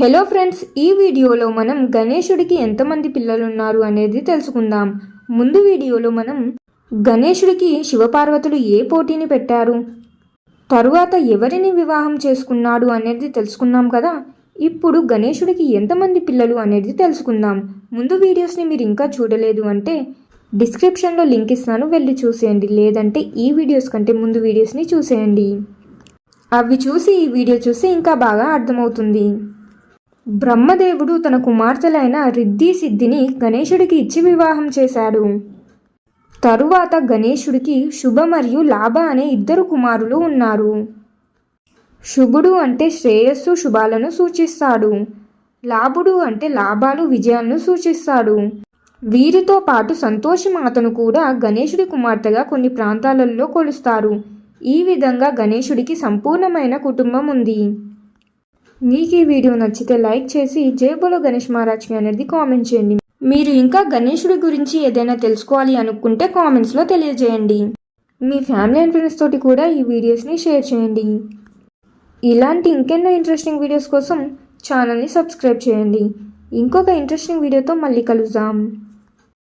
Hello friends ఈ వీడియోలో మనం గణేశుడికి ఎంతమంది పిల్లలు ఉన్నారు అనేది తెలుసుకుందాం. ముందు వీడియోలో మనం గణేశుడికి శివపార్వతులు ఏ పోటీని పెట్టారు తరువాత ఎవరిని వివాహం చేసుకున్నాడు అనేది తెలుసుకున్నాం కదా? ఇప్పుడు గణేశుడికి ఎంతమంది పిల్లలు అనేది తెలుసుకుందాం. ముందు వీడియోస్ని మీరు ఇంకా చూడలేదు అంటే డిస్క్రిప్షన్లో లింక్ ఇస్తాను వెళ్ళి చూసేయండి. లేదంటే ఈ వీడియోస్ కంటే ముందు వీడియోస్ని చూసేయండి. అవి చూసి ఈ వీడియో చూసి ఇంకా బాగా అర్థమవుతుంది. బ్రహ్మదేవుడు తన కుమార్తెలైన రిద్ధి సిద్ధిని గణేశుడికి ఇచ్చి వివాహం చేశాడు. తరువాత గణేశుడికి శుభ మరియు లాభ అనే ఇద్దరు కుమారులు ఉన్నారు. శుభుడు అంటే శ్రేయస్సు శుభాలను సూచిస్తాడు. లాభుడు అంటే లాభాలు విజయాలను సూచిస్తాడు. వీరితో పాటు సంతోషి మాతను కూడా గణేశుడి కుమార్తెగా కొన్ని ప్రాంతాలలో కొలుస్తారు. ఈ విధంగా గణేశుడికి సంపూర్ణమైన కుటుంబం ఉంది. మీకు ఈ వీడియో నచ్చితే లైక్ చేసి జేబులో గణేష్ మహారాజ్కి అనేది కామెంట్ చేయండి. మీరు ఇంకా గణేశుడి గురించి ఏదైనా తెలుసుకోవాలి అనుకుంటే కామెంట్స్లో తెలియజేయండి. మీ ఫ్యామిలీ అండ్ ఫ్రెండ్స్ తోటి కూడా ఈ వీడియోస్ని షేర్ చేయండి. ఇలాంటి ఇంకెన్నో ఇంట్రెస్టింగ్ వీడియోస్ కోసం ఛానల్ని సబ్స్క్రైబ్ చేయండి. ఇంకొక ఇంట్రెస్టింగ్ వీడియోతో మళ్ళీ కలుద్దాం.